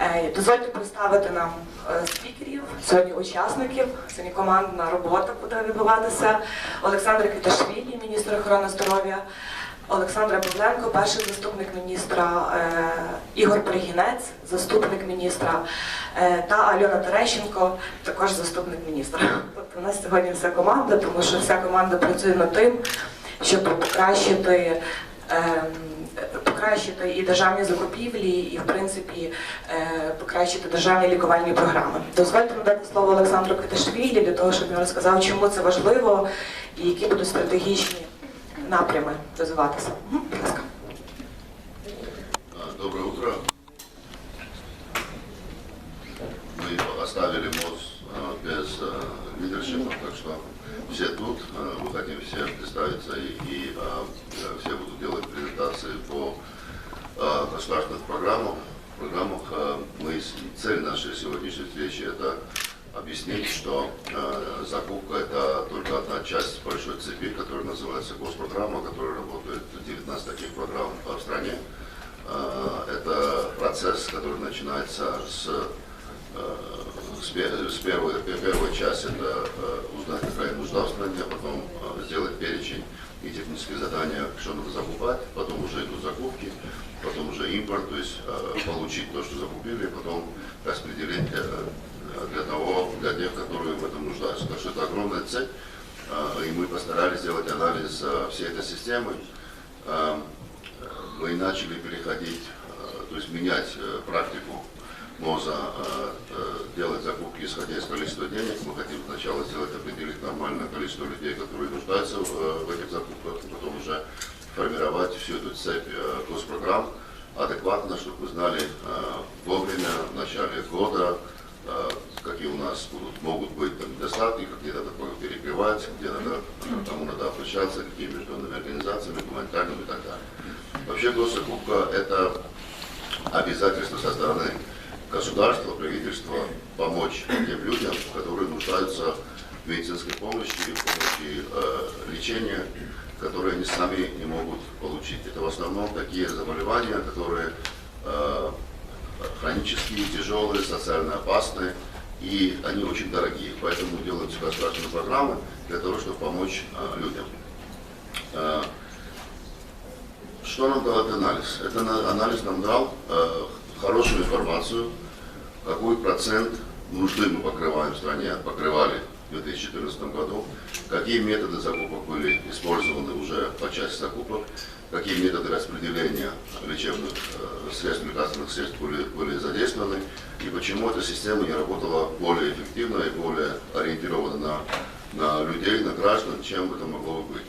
Е, Дозвольте представити нам е, спікерів, сьогодні учасників. Сьогодні командна робота буде відбуватися. Олександр Квіташвілі, міністр охорони здоров'я, Олександра Павленко, перший заступник міністра, е, Ігор Перегінець, заступник міністра, та Альона Терещенко, також заступник міністра. Тобто у нас сьогодні вся команда, тому що вся команда працює над тим, щоб покращити. Покращити і державні закупівлі, і в принципі е, покращити державні лікувальні програми. Дозвольте надати слово Олександру Квіташвілі для того, щоб він розказав, чому це важливо і які будуть стратегічні напрями розвиватися. Будь ласка. Доброе утро. Мы оставили МОЗ без лидершипа, так что все тут, мы хотим все представиться и, и, презентации по а, государственных программах. программах мы, цель нашей сегодняшней встречи это объяснить, что а, закупка это только одна часть большой цепи, которая называется госпрограмма, которая работает 19 таких программ в стране. А, Это процесс, который начинается с, э, с пе- с первой, первой части, это э, узнать, какая нужда в стране, а потом э, сделать перечень и технические задания, что надо закупать, потом уже идут закупки, потом уже импорт, то есть э, получить то, что закупили, потом распределить э, для того, для тех, которые в этом нуждаются. Так что это огромная цель, э, и мы постарались сделать анализ всей этой системы. Мы начали переходить, то есть менять практику МОЗа, делать закупки, исходя из количества денег. Мы хотим сначала сделать, определить нормальное количество людей, которые нуждаются в, этих закупках, и потом уже формировать всю эту цепь госпрограмм адекватно, чтобы мы знали э, вовремя, в начале года, э, какие у нас будут, могут быть там, недостатки, где надо перекрывать, где надо, кому надо обращаться, какие международными организациями, гуманитарными и так далее. Вообще госзакупка – это обязательство со стороны государства, правительства помочь тем людям, которые нуждаются в медицинской помощи, в помощи э, лечения, которые они сами не могут получить. Это в основном такие заболевания, которые э, хронические, тяжелые, социально опасные, и они очень дорогие. Поэтому делаются государственные программы для того, чтобы помочь э, людям. Э, что нам дал этот анализ? Этот на- анализ нам дал хорошую информацию, какой процент нужды мы покрываем в стране, покрывали в 2014 году, какие методы закупок были использованы уже по части закупок, какие методы распределения лечебных э, средств, лекарственных средств были, были задействованы, и почему эта система не работала более эффективно и более ориентирована на, на людей, на граждан, чем это могло бы быть.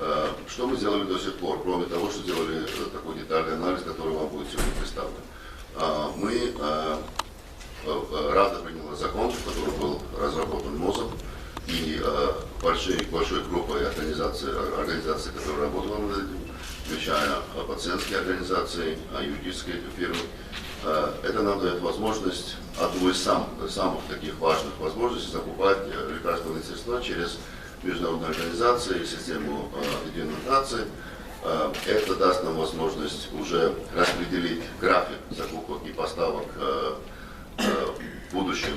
Э, Что мы сделали до сих пор, кроме того, что сделали э, такой детальный анализ, который вам будет сегодня представлен? Мы, э, э, Рада приняла закон, который был разработан МОЗом, и э, большой, большой группой организаций, организаций, которые работали над этим, включая э, пациентские организации, а, юридические фирмы. Э, Это нам дает возможность, одну из сам- самых таких важных возможностей, закупать э, лекарственные средства через международные организации, систему Наций. Э, Это даст нам возможность уже распределить график закупок и поставок в будущем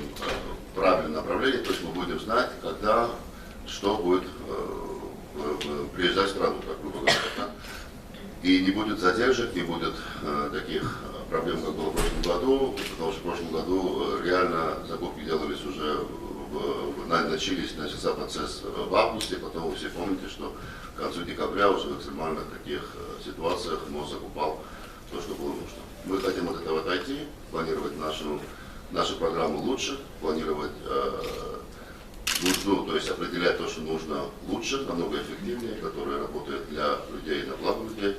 правильном направлении. То есть мы будем знать, когда что будет э, в- в- приезжать в страну, как грубо говоря. да. И не будет задержек, не будет э, таких э, проблем, как было в прошлом году, потому что в прошлом году э, реально закупки делались уже, в- в- на- начались, начался процесс э, в августе, потом вы все помните, что к концу декабря уже в экстремальных таких э, ситуациях МОЗ закупал то, что было нужно. Мы хотим от этого отойти, планировать нашу, нашу программу лучше, планировать э, нужду, то есть определять то, что нужно лучше, намного эффективнее, которое работает для людей, на благо людей,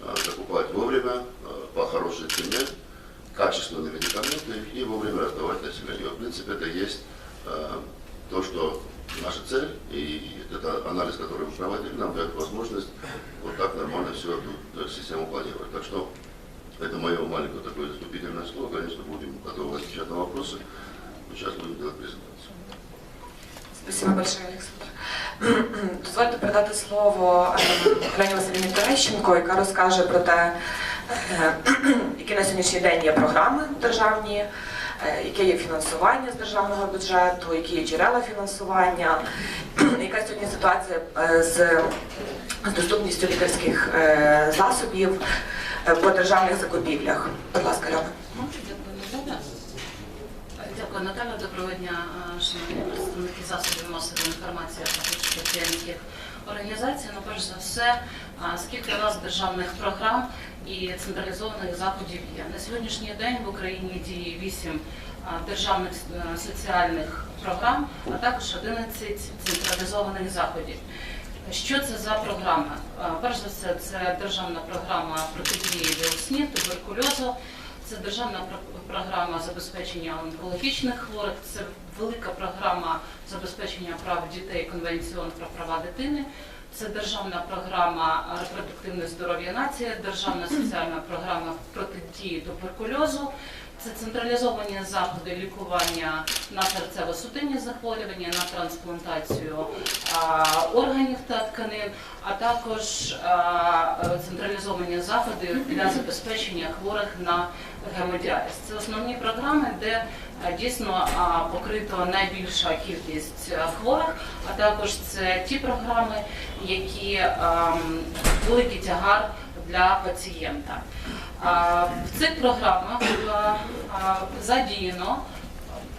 э, закупать вовремя, э, по хорошей цене, качественные медикаменты и вовремя раздавать населению. В принципе, это есть э, то, что наша цель, и это анализ, который мы проводили, нам дает возможность вот так нормально всю эту э, систему планировать. Так что это мое маленькое такое заступительное слово. Конечно, будем готовы отвечать на вопросы. Сейчас будем делать презентацию. Спасибо большое, Олександр. Дозвольте передати слово Олені Васильівні Терещенко, яка розкаже про те, Е, які на сьогоднішній день є програми державні, е, яке є фінансування з державного бюджету, які є джерела фінансування, яка сьогодні ситуація е, з, доступністю лікарських засобів по державних закупівлях. Будь ласка, Льона. Дякую, Наталя. Доброго дня, шановні засобів масової інформації, а також підприємських організацій. Ну, перш за все, скільки у нас державних програм і централізованих заходів є. На сьогоднішній день в Україні діє 8 державних е, соціальних програм, а також 11 централізованих заходів. Що це за програми? А, Перш за все, це державна програма протидії вірусні, туберкульозу, це державна про- програма забезпечення онкологічних хворих, це велика програма забезпечення прав дітей Конвенції ООН про права дитини. Це державна програма репродуктивне здоров'я нації, державна соціальна програма протидії туберкульозу. Це централізовані заходи лікування на серцево-судинні захворювання, на трансплантацію а, органів та тканин, а також а, централізовані заходи для забезпечення хворих на гемодіаліз. Це основні програми, де дійсно покрито найбільша кількість хворих, а також це ті програми, які великий тягар для пацієнта. В цих програмах задіяно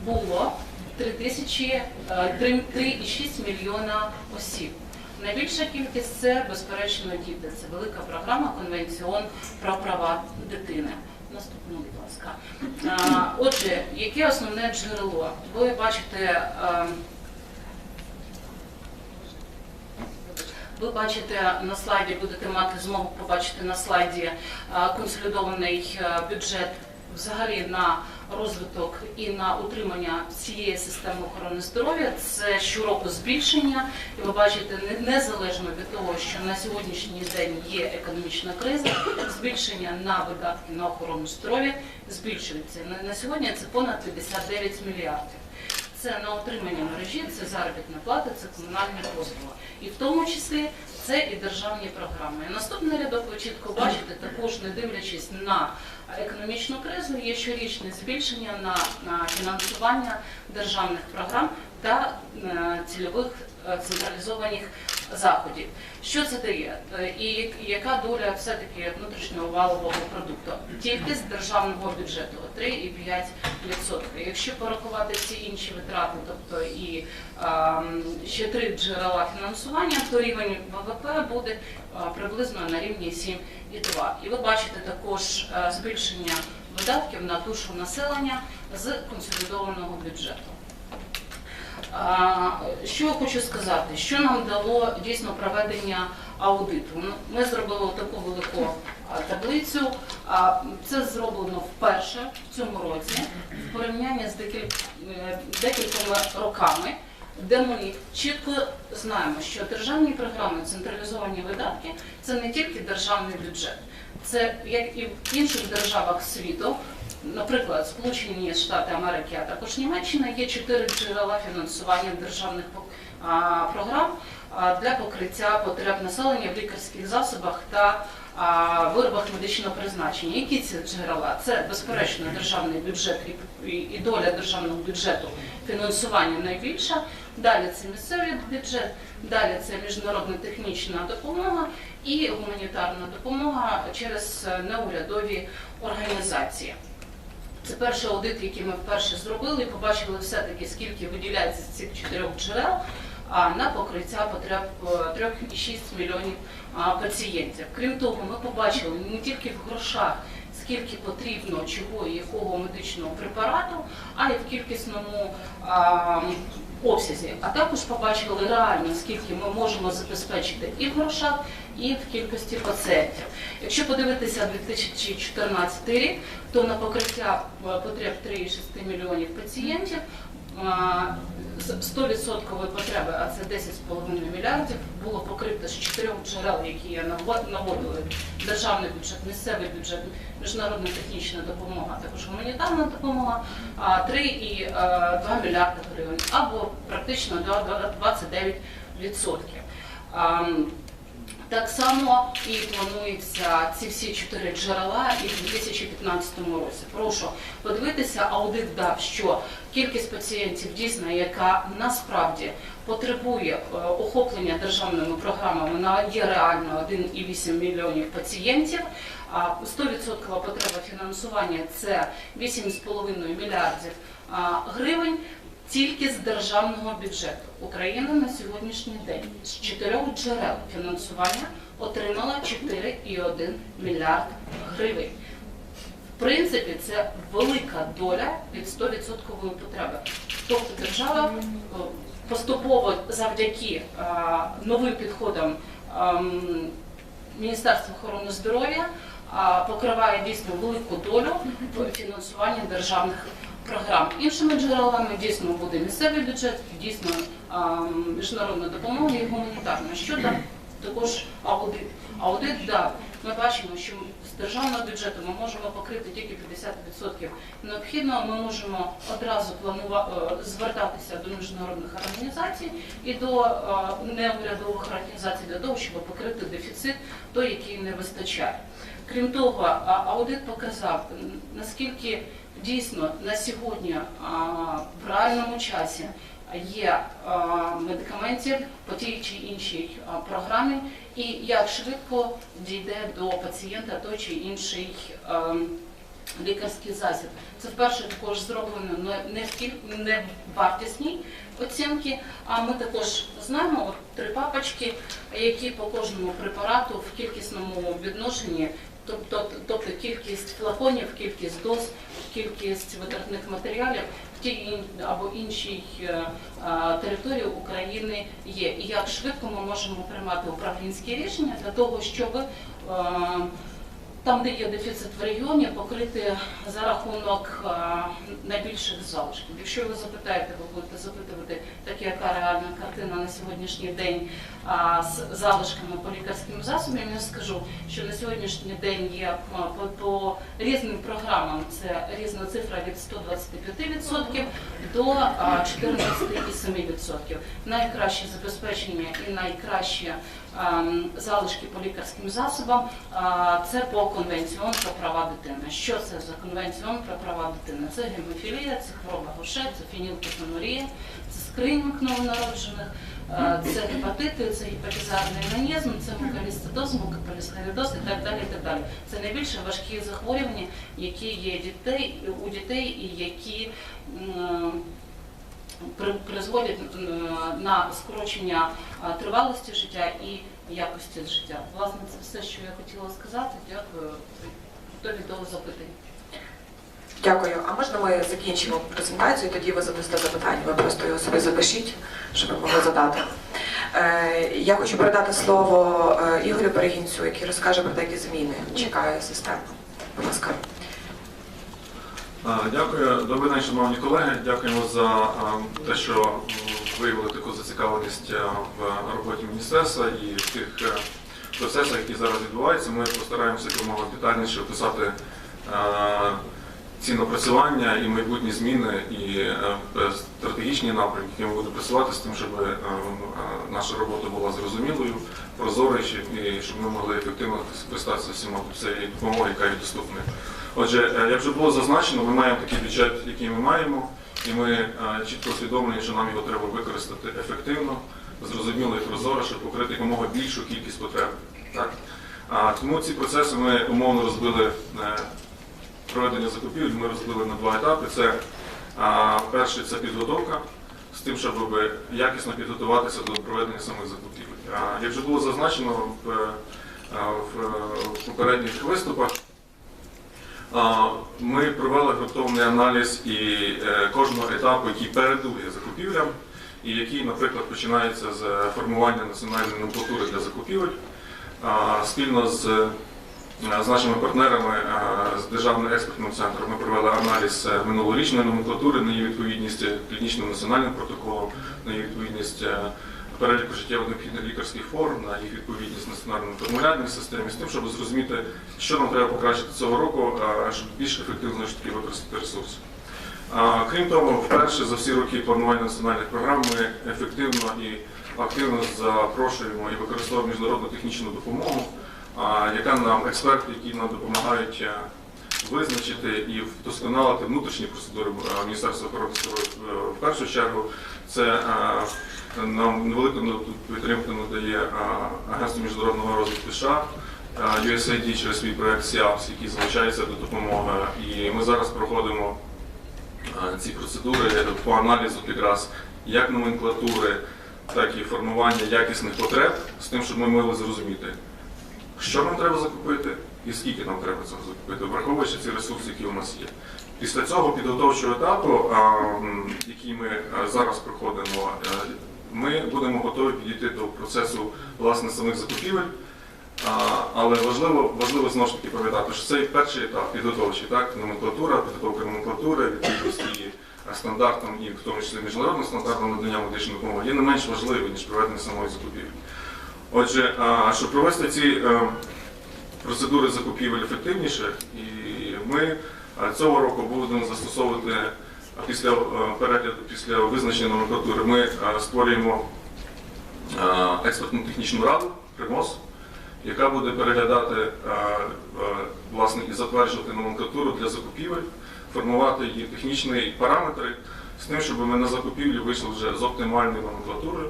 було 3 тисячі, е, 3,6 мільйона осіб. Найбільша кількість це, безперечно, діти. Це велика програма Конвенції ООН про права дитини. Наступну, будь ласка. Отже, яке основне джерело? Ви бачите. Ви бачите на слайді, будете мати змогу побачити на слайді консолідований бюджет взагалі на розвиток і на утримання цієї системи охорони здоров'я. Це щороку збільшення, і ви бачите, незалежно від того, що на сьогоднішній день є економічна криза, збільшення на видатки на охорону здоров'я збільшується. На- сьогодні це понад 59 мільярдів. Це на утримання мережі, це заробітна плата, це комунальні послуги. І в тому числі це і державні програми. Наступний рядок ви чітко бачите, також не дивлячись на економічну кризу, є щорічне збільшення на, на фінансування державних програм та е, цільових е, централізованих заходів. Що це дає? Е, І яка доля все-таки внутрішнього валового продукту? Тільки з державного бюджету 3,5%. Якщо порахувати всі інші витрати, тобто і а, ще три джерела фінансування, то рівень ВВП буде приблизно на рівні 7,2. І ви бачите також е, збільшення видатків на душу населення з консолідованого бюджету. Що хочу сказати, що нам дало дійсно проведення аудиту? Ну, Ми зробили таку велику таблицю. Це зроблено вперше в цьому році в порівнянні з е, декількома роками, де ми чітко знаємо, що державні програми, централізовані видатки це не тільки державний бюджет, це як і в інших державах світу. Наприклад, Сполучені Штати Америки, а також Німеччина є чотири джерела фінансування державних програм для покриття потреб населення в лікарських засобах та виробах медичного призначення. Які ці джерела? Це безперечно державний бюджет і доля державного бюджету фінансування найбільша. Далі це місцевий бюджет, далі це міжнародна технічна допомога і гуманітарна допомога через е, неурядові організації. Це перший аудит, який ми вперше зробили, і побачили все-таки, скільки виділяється з цих чотирьох джерел на покриття потреб е, 3,6 мільйонів пацієнтів. Крім того, ми побачили не тільки в грошах, скільки потрібно чого і якого медичного препарату, а й в кількісному а, обсязі. А також побачили реально, скільки ми можемо забезпечити і в грошах, і в кількості пацієнтів. Якщо подивитися 2014 рік, то на покриття е, потреб 3,6 мільйонів пацієнтів 100% потреби, а це 10,5 мільярдів, було покрито з чотирьох джерел, які я наво- наводила. Державний бюджет, місцевий бюджет, міжнародна технічна допомога, також гуманітарна допомога, а 3,2 мільярди гривень, або практично до 29%. Так само і планується ці всі чотири джерела і в 2015 році. Прошу подивитися, аудит дав, що кількість пацієнтів дійсно, яка насправді потребує е, охоплення державними програмами, вона є реально 1,8 мільйонів пацієнтів. А 100% потреба фінансування це 8,5 мільярдів гривень тільки з державного бюджету. Україна на сьогоднішній день з чотирьох джерел фінансування отримала 4,1 мільярд гривень. В принципі, це велика доля від 100% потреби. Тобто держава е, поступово завдяки е, новим підходам ем, Міністерства охорони здоров'я покриває дійсно велику долю в фінансуванні державних програм. Іншими джерелами дійсно буде місцевий бюджет, дійсно міжнародна допомога і гуманітарна. Щодо також аудит. Аудит дав. Ми бачимо, що з державного бюджету ми можемо покрити тільки 50% необхідного. Ми можемо одразу планувати звертатися до міжнародних організацій і до е, неурядових організацій для того, щоб покрити дефіцит, той, який не вистачає. Крім того, аудит показав, наскільки дійсно на сьогодні в реальному часі є медикаментів по тій чи іншій програмі, і як швидко дійде до пацієнта той чи інший ем, лікарський засіб. Це вперше також зроблено не- в не вартісній оцінки, а ми також знаємо от три папочки, які по кожному препарату в кількісному відношенні, тобто, тобто кількість флаконів, кількість доз, кількість витратних матеріалів в тій або іншій е, території України є. І як швидко ми можемо приймати управлінські рішення для того, щоб е, там, де є дефіцит в регіоні, покрити за рахунок найбільших залишків. Якщо ви запитаєте, ви будете запитувати, так яка реальна картина на сьогоднішній день з залишками по лікарським засобам, я скажу, що на сьогоднішній день є по, по різним програмам це різна цифра від 125% до а, 14,7%. Найкраще забезпечення і найкраще залишки по лікарським засобам. Це по конвенціону про права дитини. Що це за конвенціон про права дитини? Це гемофілія, це хвороба Гоше, це фенілкетонурія, це скринінг новонароджених, е, це гепатити, це гепатизарний анонізм, це мукалістидоз, мукополістиридоз і так далі. і так далі. Це найбільш важкі захворювання, які є дітей у дітей і які призводять на скорочення тривалості життя і якості життя. Власне, це все, що я хотіла сказати. Дякую. Готові до запитань. Дякую. А можна ми закінчимо презентацію, тоді ви задасте запитання. Ви просто його собі запишіть, щоб ви могли задати. Е, Я хочу передати слово е, Ігорю Перегінцю, який розкаже про деякі зміни. Чекає систему. Будь ласка. Дякую, добрий день, шановні колеги. Дякуємо за те, що виявили таку зацікавленість в роботі міністерства і в тих е, процесах, які зараз відбуваються. Ми постараємося якомога детальніше описати а, ці напрацювання і майбутні зміни, і е, е, стратегічні напрямки, які ми будемо працювати з тим, щоб е, е, наша робота була зрозумілою, прозорою, і щоб ми могли ефективно скористатися всіма цією допомогою, яка є доступною. Отже, е, як вже було зазначено, ми маємо такий бюджет, який ми маємо, і ми е, чітко усвідомлені, що нам його треба використати ефективно, зрозуміло і прозоро, щоб покрити якомога більшу кількість потреб. Так? Тому ці процеси ми умовно розбили е, проведення закупівель, ми розбили на два етапи. Це перший це підготовка з тим, щоб якісно підготуватися до проведення самих закупівель. А, Як вже було зазначено в, попередніх виступах, Ми провели ґрунтовний аналіз і е, кожного етапу, який передує закупівлям, і який, наприклад, починається з формування національної номенклатури для закупівель спільно з, е, з нашими партнерами е, з Державним експертним центром ми провели аналіз минулорічної номенклатури на її відповідність клінічним національним протоколам, на її відповідність переліку життєво необхідних лікарських форм, на їх відповідність національній формулярній системі, з тим, щоб зрозуміти, що нам треба покращити цього року, щоб більш ефективно ж таки використати ресурси. Крім того, вперше за всі роки планування національних програм ми ефективно і активно запрошуємо і використовуємо міжнародну технічну допомогу, яка нам експерти, які нам допомагають визначити і вдосконалити внутрішні процедури е, Міністерства охорони здоров'я. Е, В першу чергу це е, нам невелику підтримку надає Агентство міжнародного розвитку США, USAID через свій проект SIAPS, який залучається до допомоги. І ми зараз проходимо ці процедури по аналізу якраз як номенклатури, так і формування якісних потреб з тим, щоб ми могли зрозуміти, що нам треба закупити і скільки нам треба цього закупити, враховуючи ці ресурси, які у нас є. Після цього підготовчого етапу, який ми зараз проходимо, ми будемо готові підійти до процесу власне самих закупівель. Але важливо, важливо знову ж таки пам'ятати, що цей перший етап підготовчий, так, номенклатура, підготовка номенклатури, відповідності стандартам і в тому числі міжнародним стандартам надання медичної допомоги є не менш важливий, ніж проведення самої закупівлі. Отже, щоб провести ці е, процедури закупівель ефективніше, і ми цього року будемо застосовувати після е, перегляду, після визначення номенклатури, ми е, створюємо е, експертну технічну раду ПРИМОС, яка буде переглядати власне і затверджувати номенклатуру для закупівель, формувати її технічні параметри з тим, щоб ми на закупівлі вийшли вже з оптимальною номенклатурою,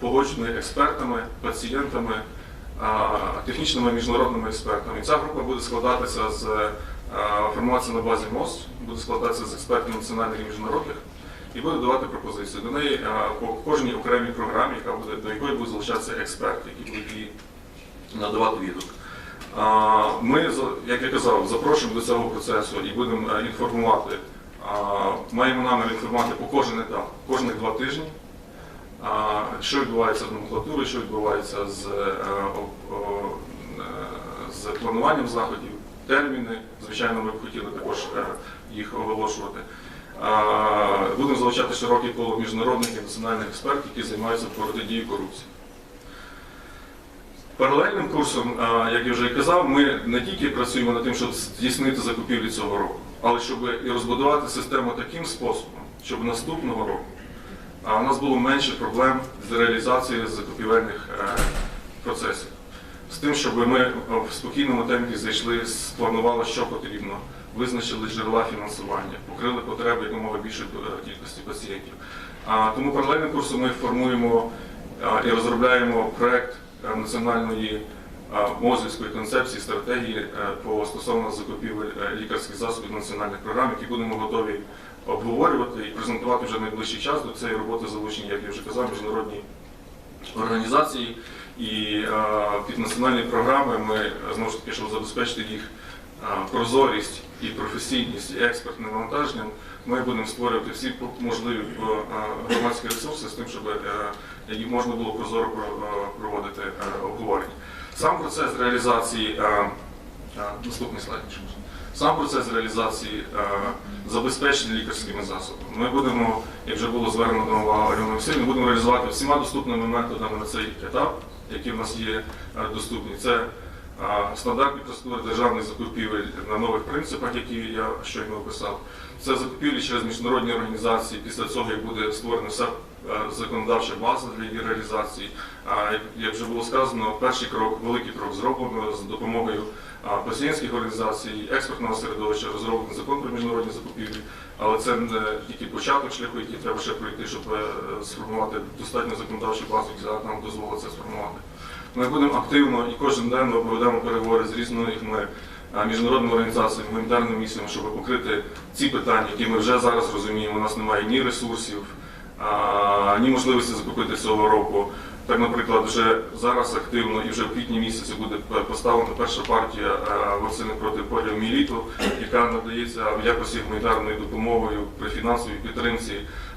погодженою експертами, пацієнтами, технічними міжнародними експертами. Ця група буде складатися з е, формації на базі МОЗ, буде складатися з експертів національних і міжнародних і буде давати пропозиції. До неї е, по кожній окремій програмі, яка буде, до якої буде залучатися експерт, який буде її надавати відгук. Ми, як я казав, запрошуємо до цього процесу і будемо е, інформувати. Маємо намір інформувати по кожен етап, кожних два тижні, що відбувається з номенклатурою, що відбувається з, е, е, з плануванням заходів, терміни. Звичайно, ми б хотіли також е, їх оголошувати. Будемо залучати широке коло міжнародних і національних експертів, які займаються протидією корупції. Паралельним курсом, як я вже казав, ми не тільки працюємо над тим, щоб здійснити закупівлі цього року, але щоб і розбудувати систему таким способом, щоб наступного року у нас було менше проблем з реалізацією закупівельних е, процесів. З тим, щоб ми е, в спокійному темпі зайшли, спланували, що потрібно, визначили джерела фінансування, покрили потреби якомога більшої е, кількості пацієнтів. Тому паралельним курсом ми формуємо і розробляємо проект національної мозівської концепції стратегії по стосовно закупівель лікарських засобів національних програм, які будемо готові обговорювати і презентувати вже найближчий час до цієї роботи залучені, як я вже казав, міжнародні організації. І під національні програми ми знову ж таки, щоб забезпечити їх прозорість і професійність і експертним навантаженням, ми будемо створювати всі можливі громадські ресурси з тим, щоб можна було прозоро проводити обговорення. Сам процес реалізації, наступний слайд. Сам процес реалізації е, забезпечення лікарськими засобами. Ми будемо, як вже було звернено до увагу Альони Васильівни, будемо реалізувати всіма доступними методами на цей етап, які в нас є е, доступні. Це е, стандартні процедури державних закупівель на нових принципах, які я щойно описав. Це закупівлі через міжнародні організації після цього, як буде створена вся законодавча база для її реалізації. Як- вже було сказано, перший крок, великий крок зроблено з допомогою пацієнтських організацій, експертного середовища, розроблений закон про міжнародні закупівлі, але це не тільки початок шляху, який треба ще пройти, щоб е, сформувати достатньо законодавчу базу, яка нам дозволить це сформувати. Ми будемо активно і кожен день ми проведемо переговори з різними міжнародними організаціями, гуманітарними місіями, щоб покрити ці питання, які ми вже зараз розуміємо. У нас немає ні ресурсів, ні можливості закупити цього року. Так, наприклад, вже зараз активно і вже в квітні місяці буде поставлена перша партія е, вакцини проти поліоміеліту, яка надається в якості гуманітарної допомогою при фінансовій підтримці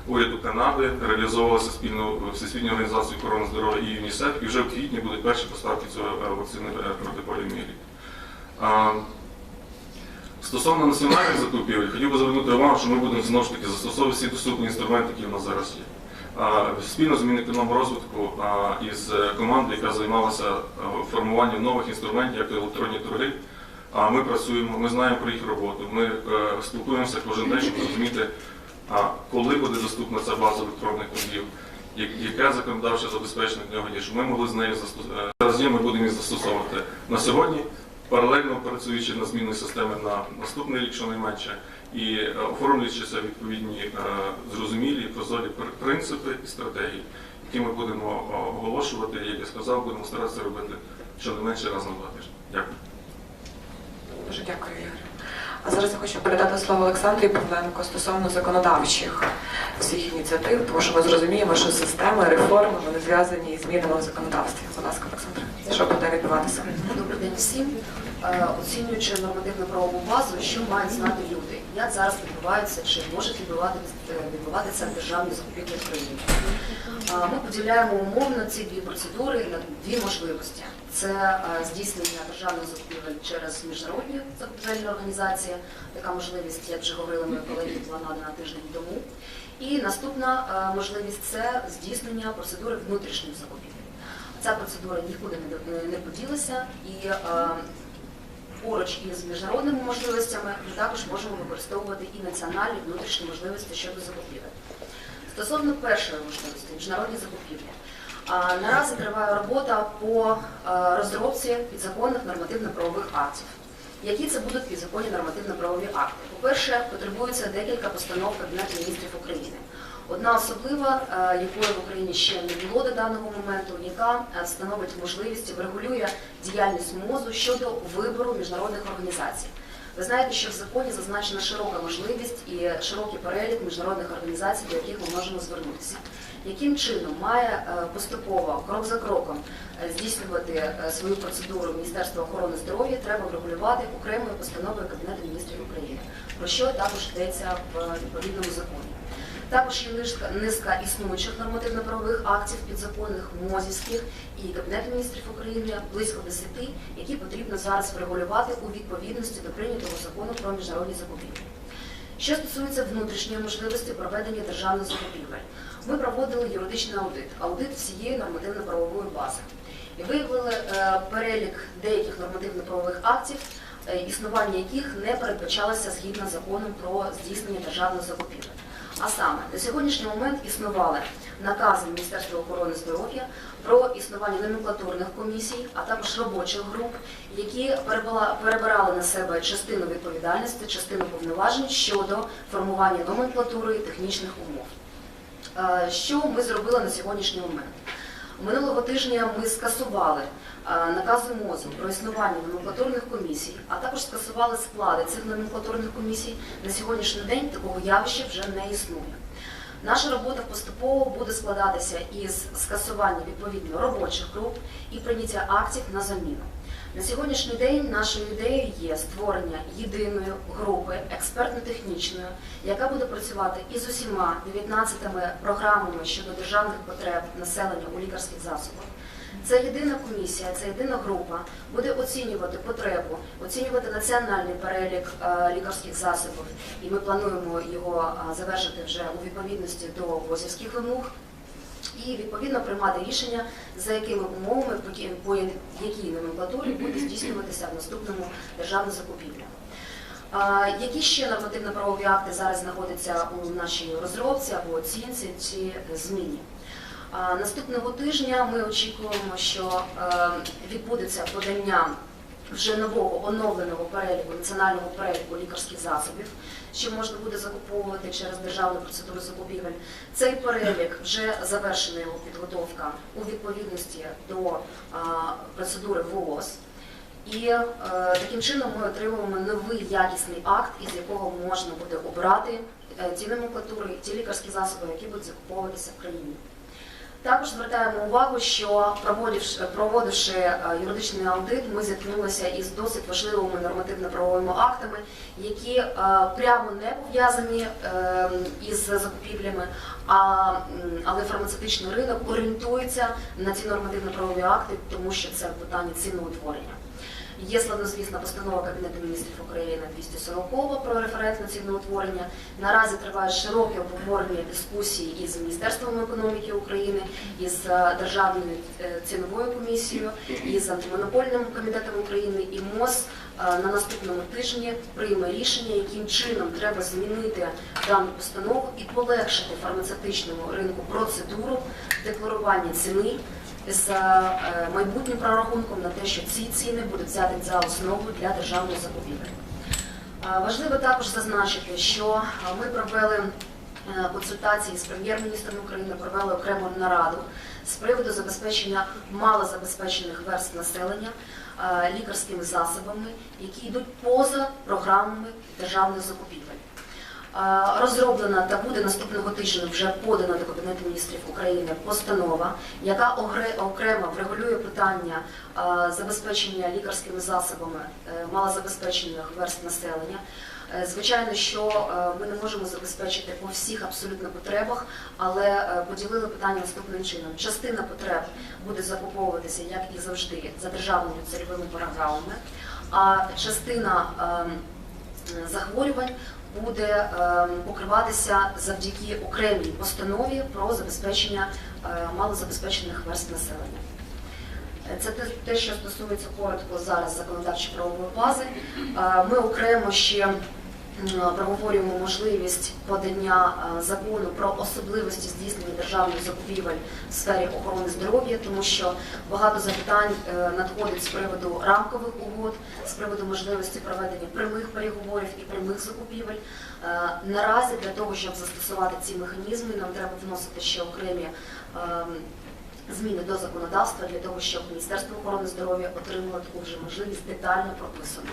уряду Канади, реалізовувалася спільно Всесвітньою організацією охорони здоров'я і ЮНІСЕФ, і вже в квітні будуть перші поставки цієї е, вакцини е, проти поліоміеліту. Стосовно національних закупівель, хотів би звернути увагу, що ми будемо знову ж таки застосовувати всі доступні інструменти, які в нас зараз є. Спільно з Мінекономрозвитку а, із е, командою, яка займалася е, формуванням нових інструментів, як електронні торги, ми працюємо, ми знаємо про їх роботу. Ми е, спілкуємося кожен день, щоб зрозуміти, коли буде доступна ця база електронних торгів, як- яка законодавча забезпечення для нього є, щоб ми могли з нею застосувати. Зараз ми будемо її застосовувати на сьогодні, паралельно працюючи на зміни системи на наступний рік, щонайменше, і е, оформлюючися відповідні е, зрозумілі, прозорі принципи і стратегії, які ми будемо е, оголошувати, як я сказав, будемо старатися робити щонайменше раз на два тижні. Дякую. Дуже дякую, Ігор. А зараз я хочу передати слово Олександрі Павленко стосовно законодавчих всіх ініціатив, тому що ми зрозуміємо, що системи, реформи вони зв'язані із змінами в законодавстві. Будь ласка, Олександра, що буде відбуватися? Добрий день всім. Оцінюючи нормативну правову базу, що мають знати люди, як зараз відбуваються чи можуть відбуватися державні закупівлі в країні. Ми поділяємо умовно ці дві процедури на дві можливості: це е, здійснення державних закупівель через міжнародні закупівельні організації. Така можливість, як вже говорили мої колеги, була надана тиждень тому. І наступна е, можливість це здійснення процедури внутрішніх закупівель. Ця процедура нікуди не поділася і е, поруч із міжнародними можливостями ми також можемо використовувати і національні внутрішні можливості щодо закупівель. Стосовно першої можливості міжнародні закупівлі. Наразі триває робота по е, розробці підзаконних нормативно-правових актів. Які це будуть підзаконні нормативно-правові акти? По-перше, потребується декілька постанов Кабінету міністрів України. Одна особлива, е, якої в Україні ще не було до даного моменту, яка е, встановить можливість врегулює діяльність МОЗу щодо вибору міжнародних організацій. Ви знаєте, що в законі зазначена широка можливість і широкий перелік міжнародних організацій, до яких ми можемо звернутися. Яким чином має е, поступово, крок за кроком, здійснювати свою процедуру Міністерства охорони здоров'я, треба врегулювати окремою постановою Кабінету міністрів України, про що також йдеться в відповідному законі. Також є низка, існуючих нормативно-правових актів підзаконних МОЗівських і Кабінету міністрів України близько 10, які потрібно зараз врегулювати у відповідності до прийнятого закону про міжнародні закупівлі. Що стосується внутрішньої можливості проведення державних закупівель, ми проводили юридичний аудит, аудит всієї нормативно-правової бази. І виявили е, перелік деяких нормативно-правових актів, е, існування яких не передбачалося згідно законом про здійснення державних закупівель. А саме на сьогоднішній момент існували накази Міністерства охорони здоров'я про існування номенклатурних комісій, а також робочих груп, які перебирали на себе частину відповідальності, частину повноважень щодо формування номенклатури і технічних умов. Е, Що ми зробили на сьогоднішній момент? Минулого тижня ми скасували е, накази МОЗу про існування номенклатурних комісій, а також скасували склади цих номенклатурних комісій. На сьогоднішній день такого явища вже не існує. Наша робота поступово буде складатися із скасування відповідно робочих груп і прийняття актів на заміну. На сьогоднішній день нашою ідеєю є створення єдиної групи експертно-технічної, яка буде працювати із усіма 19 програмами щодо державних потреб населення у лікарських засобах. Це єдина комісія, це єдина група буде оцінювати потребу, оцінювати національний перелік е, лікарських засобів, і ми плануємо його е, завершити вже у відповідності до ВОЗівських вимог і відповідно приймати рішення, за якими умовами по якій номенклатурі буде здійснюватися в наступному державна закупівля. Які ще нормативно-правові акти зараз знаходяться у нашій розробці або оцінці чи зміні? Наступного тижня ми очікуємо, що е, відбудеться подання вже нового оновленого переліку, національного переліку лікарських засобів, що можна буде закуповувати через державну процедуру закупівель. Цей перелік вже завершена його підготовка у відповідності до процедури ВООЗ. І е, таким чином ми отримуємо новий якісний акт, із якого можна буде обрати е, ті номенклатури, ті лікарські засоби, які будуть закуповуватися в країні. Також звертаємо увагу, що проводивши, е, юридичний аудит, ми зіткнулися із досить важливими нормативно-правовими актами, які е, прямо не пов'язані е, із закупівлями, але фармацевтичний ринок орієнтується на ці нормативно-правові акти, тому що це питання ціноутворення. Є славнозвісна постанова Кабінету міністрів України 240 про референтне ціноутворення. Наразі триває широке обговорення дискусії із Міністерством економіки України, із е, Державною е, ціновою комісією, із антимонопольним комітетом України і МОЗ е, на наступному тижні прийме рішення, яким чином треба змінити дану постанову і полегшити фармацевтичному ринку процедуру декларування ціни з е, майбутнім прорахунком на те, що ці ціни будуть взяти за основу для державної закупівлі. Е, Важливо також зазначити, що ми провели е, консультації з прем'єр-міністром України, провели окрему нараду з приводу забезпечення малозабезпечених верств населення лікарськими засобами, які йдуть поза програмами державних закупівель. Розроблена та буде наступного тижня вже подана до Кабінету міністрів України постанова, яка окремо врегулює питання забезпечення лікарськими засобами е, малозабезпечених верств населення. Е, Звичайно, що е, ми не можемо забезпечити по всіх абсолютно потребах, але поділили питання наступним чином. Частина потреб буде закуповуватися, як і завжди, за державними цільовими програмами, а частина ем, захворювань буде ем, покриватися завдяки окремій постанові про забезпечення е, малозабезпечених верст населення. Е, Це те- що стосується коротко зараз законодавчої правової бази. Е, Ми окремо ще проговорюємо можливість подання е, закону про особливості здійснення державних закупівель в сфері охорони здоров'я, тому що багато запитань е, надходить з приводу рамкових угод, з приводу можливості проведення прямих переговорів і прямих закупівель. Е, Наразі для того, щоб застосувати ці механізми, нам треба вносити ще окремі ем, зміни до законодавства для того, щоб Міністерство охорони здоров'я отримало таку вже можливість детально прописану.